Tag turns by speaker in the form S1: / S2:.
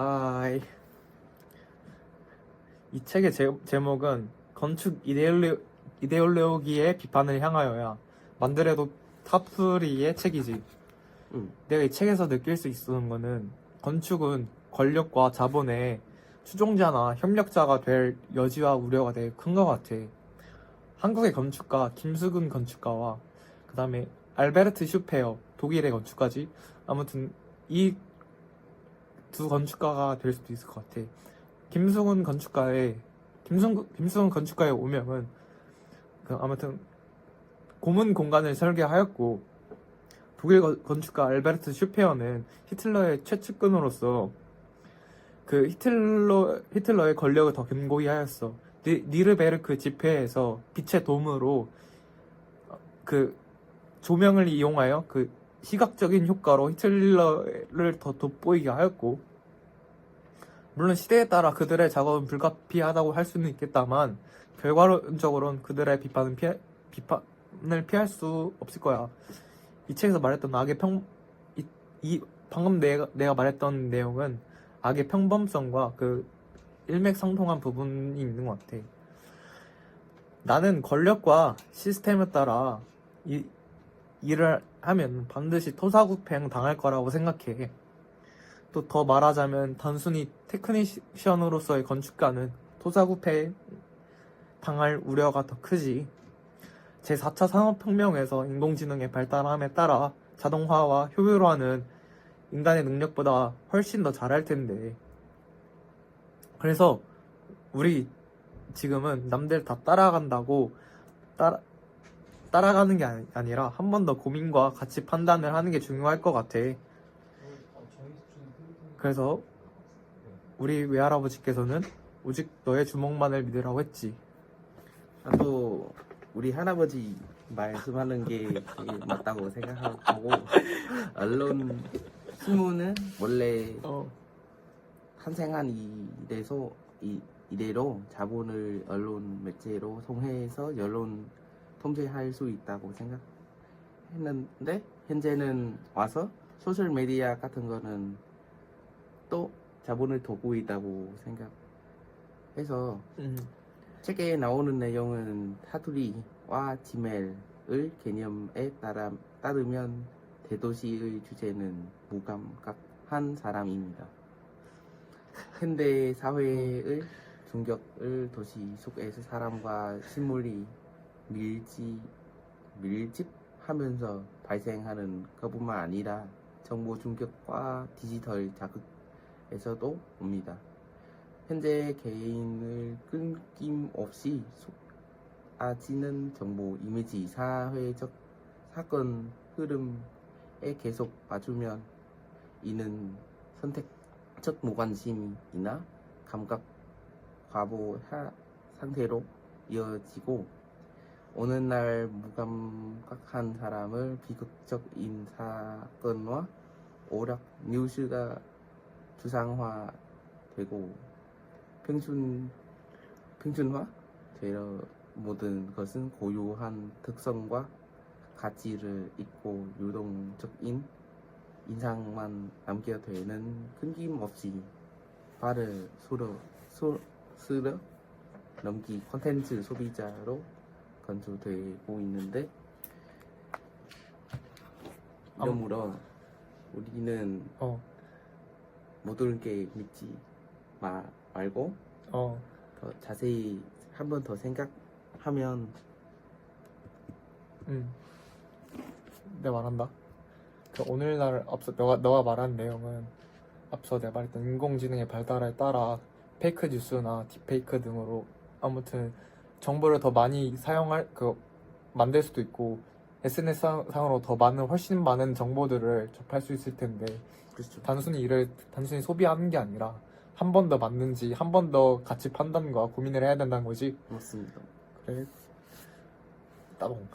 S1: 하이. 이 책의 제, 제목은 건축 이데올레, 이데올로기의 비판을 향하여야 만드레도 탑3의 책이지.
S2: 응.
S1: 내가 이 책에서 느낄 수 있었던 거는 건축은 권력과 자본의 추종자나 협력자가 될 여지와 우려가 되게 큰 것 같아. 한국의 건축가 김수근 건축가와 그 다음에 알베르트 슈페어 독일의 건축가지. 아무튼 이 두 건축가가 될 수도 있을 것 같아. 김수근 건축가의 김승 김수근 건축가의 오명은 그 아무튼 고문 공간을 설계하였고 독일 건- 건축가 알베르트 슈페어는 히틀러의 최측근으로서 그 히틀러 히틀러의 권력을 더 견고히 하였어. 니, 니르베르크 집회에서 빛의 도움으로 어, 그 조명을 이용하여 그 시각적인 효과로 히틀러를 더 돋보이게 하였고 물론 시대에 따라 그들의 작업은 불가피하다고 할 수는 있겠다만 결과론적으로는 그들의 비판은 피해, 비판을 피할 수 없을 거야. 이 책에서 말했던 악의 평, 이, 이 방금 내가, 내가 말했던 내용은 악의 평범성과 그 일맥상통한 부분이 있는 것 같아. 나는 권력과 시스템에 따라 이, 일을 하면 반드시 토사구팽 당할 거라고 생각해. 또 더 말하자면 단순히 테크니션으로서의 건축가는 토사구팽 당할 우려가 더 크지. 제4차 산업혁명에서 인공지능의 발달함에 따라 자동화와 효율화는 인간의 능력보다 훨씬 더 잘할 텐데. 그래서 우리 지금은 남들 다 따라간다고 따라, 따라가는 게 아니- 아니라 한 번 더 고민과 같이 판단을 하는 게 중요할 것 같아. 그래서 우리 외할아버지께서는 오직 너의 주먹만을 믿으라고 했지.
S2: 나도 우리 할아버지 말씀하는 게 되게 맞다고 생각하고 언론 신문은 원래
S1: 어,
S2: 탄생한 이래서 이, 이래로 자본을 언론 매체로 통해서 여론 통제할 수 있다고 생각했는데 현재는 와서 소셜 미디어 같은 거는 또 자본을 있다고 생각해서
S1: 음,
S2: 책에 나오는 내용은 사투리와 지멜의 개념에 따라 따르면 대도시의 주제는 무감각한 사람입니다. 현대 사회의 중격을 도시 속에서 사람과 식물이 밀집, 밀집하면서 발생하는 것뿐만 아니라 정보 중격과 디지털 자극 에서도 옵니다. 현재 개인을 끊김없이 쏟아지는 정보, 이미지, 사회적 사건 흐름에 계속 맞추면 이는 선택적 무관심이나 감각 하- 상태로 이어지고 어느 날 무감각한 사람을 비극적인 사건과 오락 뉴스가 주상화 되고 평준 평준화? 되어 모든 것은 고유한 특성과 가치를 잊고 유동적인 인상만 남겨 되는 끊김없이 발을 쓸어 소- 쓸어 넘기 콘텐츠 소비자로 건조되고 있는데 이러므로 우리는
S1: 어,
S2: 모든 게 믿지 마, 말고
S1: 어,
S2: 더 자세히 한 번 더 생각하면
S1: 음. 내가 말한다. 그 오늘날 앞서 너가 너가 말한 내용은 앞서 내가 말했던 인공지능의 발달에 따라 페이크 뉴스나 딥페이크 등으로 아무튼 정보를 더 많이 사용할 그 만들 수도 있고 SNS 상- 상으로 더 많은 훨씬 많은 정보들을 접할 수 있을 텐데
S2: 그렇죠.
S1: 단순히 이를 단순히 소비하는 게 아니라 한 번 더 맞는지 한 번 더 같이 판단과 고민을 해야 된다는 거지.
S2: 맞습니다.
S1: 그래. 따봉.